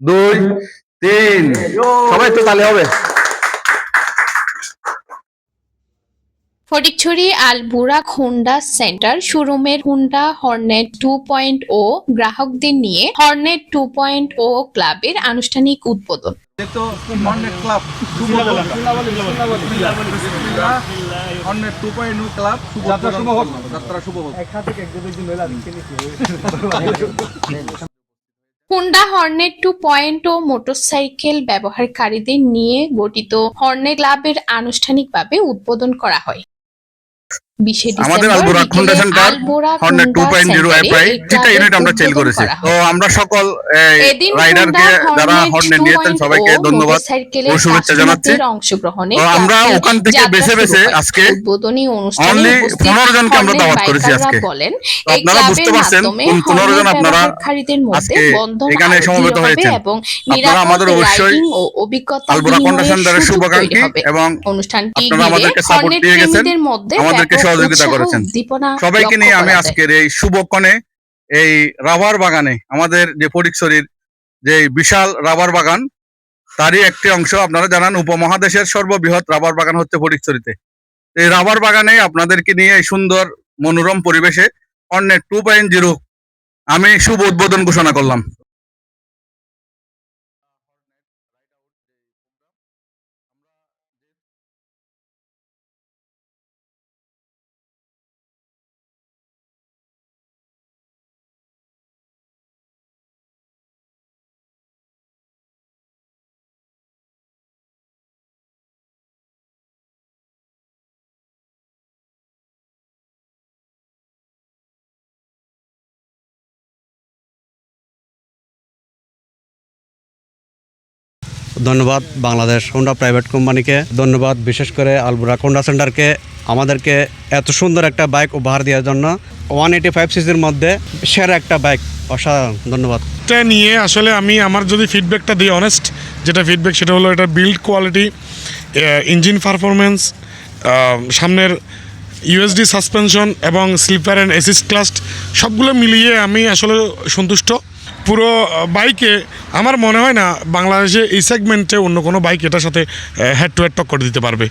দুই তিন। সবাই তো তাহলে হবে। ফটিকছড়ি আলবুরা হোন্ডা সেন্টার শোরুমের Honda hornet two point o গ্রাহকদের নিয়ে হর্নেট টু পয়েন্ট ও ক্লাবের আনুষ্ঠানিক উদ্বোধন। Club hornet two point club যাত্রা শুভ হোক। যাত্রা শুভ হোক। Honda hornet two point o motorcycle ব্যবহারকারীদের নিয়ে গঠিত হর্নে ক্লাবের আনুষ্ঠানিকভাবে উদ্বোধন করা হয়। আমাদের আলবোরা হোন্ডা বিকেলে center Albora hornet two Honda point zero সেন্টারে প্রায় এই তিনটা ক্লাবের ইউনিট আমরা চেল করেছি। তো আমরা সকল রাইডারকে যারা হর্নেট হর্নেট নিয়েছেন সবাইকে ধন্যবাদ। ও শুভেচ্ছা জানাচ্ছি। তো আমরা ওখান থেকে বেছে বেছে আজকে উদ্বোধনী অনুষ্ঠানে only 15 জনকে আমরা দাওয়াত করেছি আজকে। বলেন তো এই আপনারা বুঝতে পারছেন কোন 15 জন আপনারা আজকে এখানে সমবেত আপনারা আমাদের অবশ্যই অভিজ্ঞতা আলবোরা এবং অনুষ্ঠানটি আপনারা ঘিরে আমাদেরকে support দিয়ে গেছেন, আমাদেরকে ব্যাপক সহযোগিতা করেছেন। সবাইকে নিয়ে আমি আজকের এই শুভক্ষণে এই রাবার বাগানে আমাদের যে ফটিকছড়ির যে বিশাল রাবার বাগান তারই একটি অংশ আপনারা জানান উপমহাদেশের সর্ববৃহৎ রাবার বাগান হচ্ছে ফটিকছড়িতে। এই রাবার বাগানে আপনাদেরকে নিয়ে এই সুন্দর মনোরম পরিবেশে অন্যের টু পয়েন্ট জিরো আমি শুভ উদ্বোধন ঘোষণা করলাম। ধন্যবাদ বাংলাদেশ হোন্ডা প্রাইভেট কোম্পানিকে ধন্যবাদ বিশেষ করে আলবুরা হোন্ডা সেন্টারকে আমাদেরকে এত সুন্দর একটা বাইক উপহার দেওয়ার জন্য ওয়ান এইটি ফাইভ সিসির মধ্যে সেরা একটা বাইক অসাধারণ, ধন্যবাদ। এটা নিয়ে আসলে আমি আমার যদি ফিডব্যাকটা দিই অনেস্ট যেটা ফিডব্যাক সেটা হলো এটা বিল্ড কোয়ালিটি ইঞ্জিন পারফরমেন্স সামনের ইউএসডি সাসপেনশন এবং স্লিপার অ্যান্ড এসিস ক্লাস্ট সবগুলো মিলিয়ে আমি আসলে সন্তুষ্ট। পুরো বাইকে আমার মনে হয় না বাংলাদেশে এই সেগমেন্টে অন্য কোনো বাইক এটার সাথে হেড টু হেড টক্কর দিতে পারবে।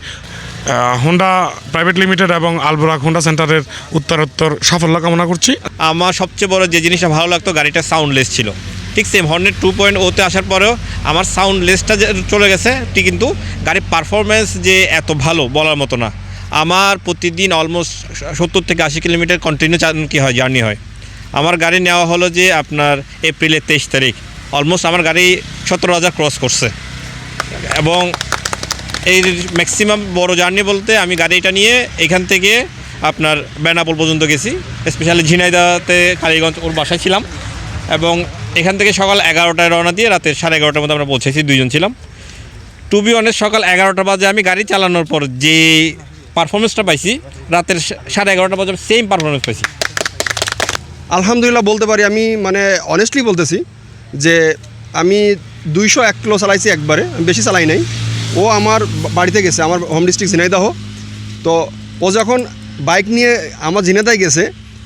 হোন্ডা প্রাইভেট লিমিটেড এবং আলবোরাক হোন্ডা সেন্টারের উত্তরোত্তর সাফল্য কামনা করছি। আমার সবচেয়ে বড় যে জিনিসটা ভালো লাগতো, গাড়িটা সাউন্ডলেস ছিল। ঠিক সেম হর্নেট টু পয়েন্ট ওতে আসার পরেও আমার সাউন্ডলেসটা যে চলে গেছে, ঠিক কিন্তু গাড়ির পারফরমেন্স যে এত ভালো বলার মতো না। আমার প্রতিদিন অলমোস্ট সত্তর থেকে আশি কিলোমিটার কন্টিনিউ কি হয় জার্নি হয়। আমার গাড়ি নেওয়া হলো যে আপনার এপ্রিলের তেইশ তারিখ। অলমোস্ট আমার গাড়ি সতেরো হাজার ক্রস করছে। এবং এই ম্যাক্সিমাম বড় জার্নি বলতে আমি গাড়িটা নিয়ে এখান থেকে আপনার বেনাপোল পর্যন্ত গেছি। স্পেশালি ঝিনাইদাতে কালীগঞ্জ ওর বাসায় ছিলাম। এবং এখান থেকে সকাল এগারোটায় রওনা দিয়ে রাতের সাড়ে এগারোটার মধ্যে আমরা পৌঁছেছি, দুইজন ছিলাম। টু বি অনেক সকাল এগারোটা বাজে আমি গাড়ি চালানোর পর যে পারফরমেন্সটা পাইছি, রাতের সাড়ে এগারোটা বাজে সেম পারফরমেন্স পাইছি। আলহামদুলিল্লাহ বলতে পারি, আমি মানে অনেস্টলি বলতেছি যে আমি দুইশো এক কিলো চালাইছি একবারে বেশি চালাই নাই। ও আমার বাড়িতে গেছে, আমার হোম ডিস্ট্রিক্ট ঝিনাইদাহ। তো ও যখন বাইক নিয়ে আমার ঝিনাইদায় গেছে,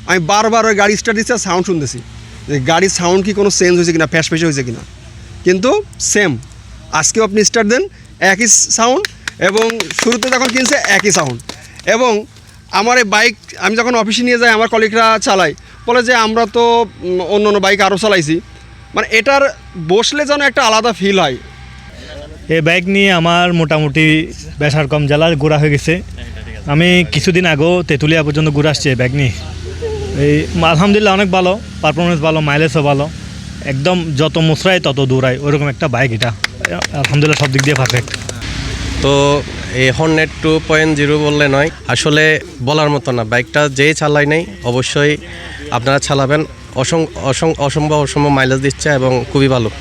আমি বারবার ওই গাড়ি স্টার্ট দিচ্ছে সাউন্ড শুনতেছি যে গাড়ির সাউন্ড কি কোনো চেঞ্জ হয়েছে কিনা ফ্যাস ফ্যাসে হয়েছে কিনা। কিন্তু সেম আজকেও আপনি স্টার্ট দেন, একই সাউন্ড এবং শুরুতে যখন কিনছে একই সাউন্ড এবং আমার এই বাইক আমি যখন অফিসে নিয়ে যাই, আমার কলিগরা চালাই বলে যে আমরা তো অন্য অন্য বাইক আরও চালাইছি। মানে এটার বসলে যেন একটা আলাদা ফিল হয়। এই বাইক নিয়ে আমার মোটামুটি বেসার কম জেলা ঘোরা হয়ে গেছে। আমি কিছুদিন আগেও তেঁতুলিয়া পর্যন্ত ঘুরে আসছি এই বাইক নিয়ে। এই আলহামদুলিল্লাহ অনেক ভালো পারফরমেন্স ভালো মাইলেজও ভালো। একদম যত মুসরাই তত দৌড়ায় ওরকম একটা বাইক এটা। আলহামদুলিল্লাহ সব দিক দিয়ে পারফেক্ট তো এই হর্নেট টু পয়েন্ট জিরো বললে নয়। আসলে বলার মতো না, বাইকটা যেই চালাই নেই, অবশ্যই আপনারা চালাবেন। অসং অসং অসম্ভব অসম্ভব মাইলেজ দিচ্ছে এবং খুবই ভালো।